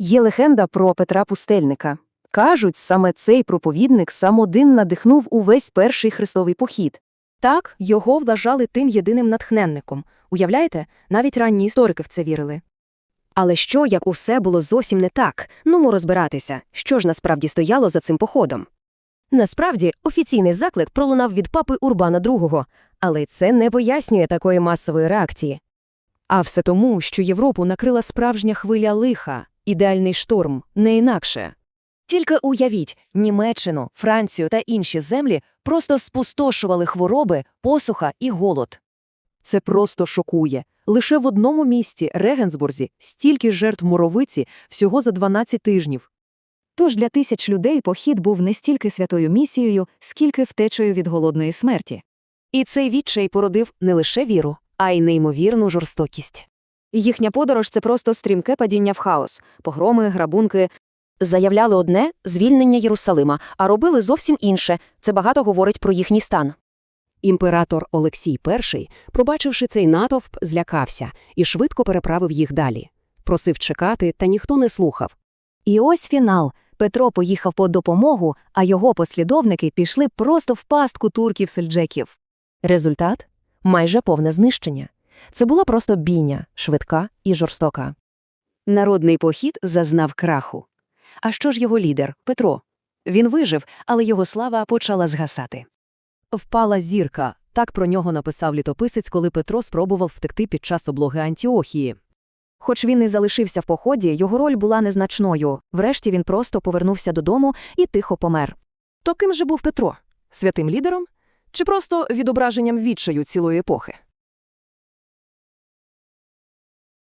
Є легенда про Петра Пустельника. Кажуть, саме цей проповідник сам один надихнув увесь перший хрестовий похід. Так, його вважали тим єдиним натхненником. Уявляєте, навіть ранні історики в це вірили. Але що, як усе було зовсім не так? Ну, розбиратися, що ж насправді стояло за цим походом. Насправді, офіційний заклик пролунав від папи Урбана II, але це не пояснює такої масової реакції. А все тому, що Європу накрила справжня хвиля лиха, ідеальний шторм, не інакше. Тільки уявіть, Німеччину, Францію та інші землі просто спустошували хвороби, посуха і голод. Це просто шокує. Лише в одному місті, Регенсбурзі, стільки жертв муровиці всього за 12 тижнів. Тож для тисяч людей похід був не стільки святою місією, скільки втечею від голодної смерті. І цей відчай породив не лише віру, а й неймовірну жорстокість. Їхня подорож це просто стрімке падіння в хаос, погроми, грабунки. Заявляли одне звільнення Єрусалима, а робили зовсім інше. Це багато говорить про їхній стан. Імператор Олексій І, побачивши цей натовп, злякався і швидко переправив їх далі. Просив чекати, та ніхто не слухав. І ось фінал. Петро поїхав по допомогу, а його послідовники пішли просто в пастку турків-сельджеків. Результат майже повне знищення. Це була просто бійня, швидка і жорстока. Народний похід зазнав краху. А що ж його лідер Петро? Він вижив, але його слава почала згасати. Впала зірка. Так про нього написав літописець, коли Петро спробував втекти під час облоги Антіохії. Хоч він і залишився в поході, його роль була незначною. Врешті він просто повернувся додому і тихо помер. То ким же був Петро? Святим лідером? Чи просто відображенням відчаю цілої епохи?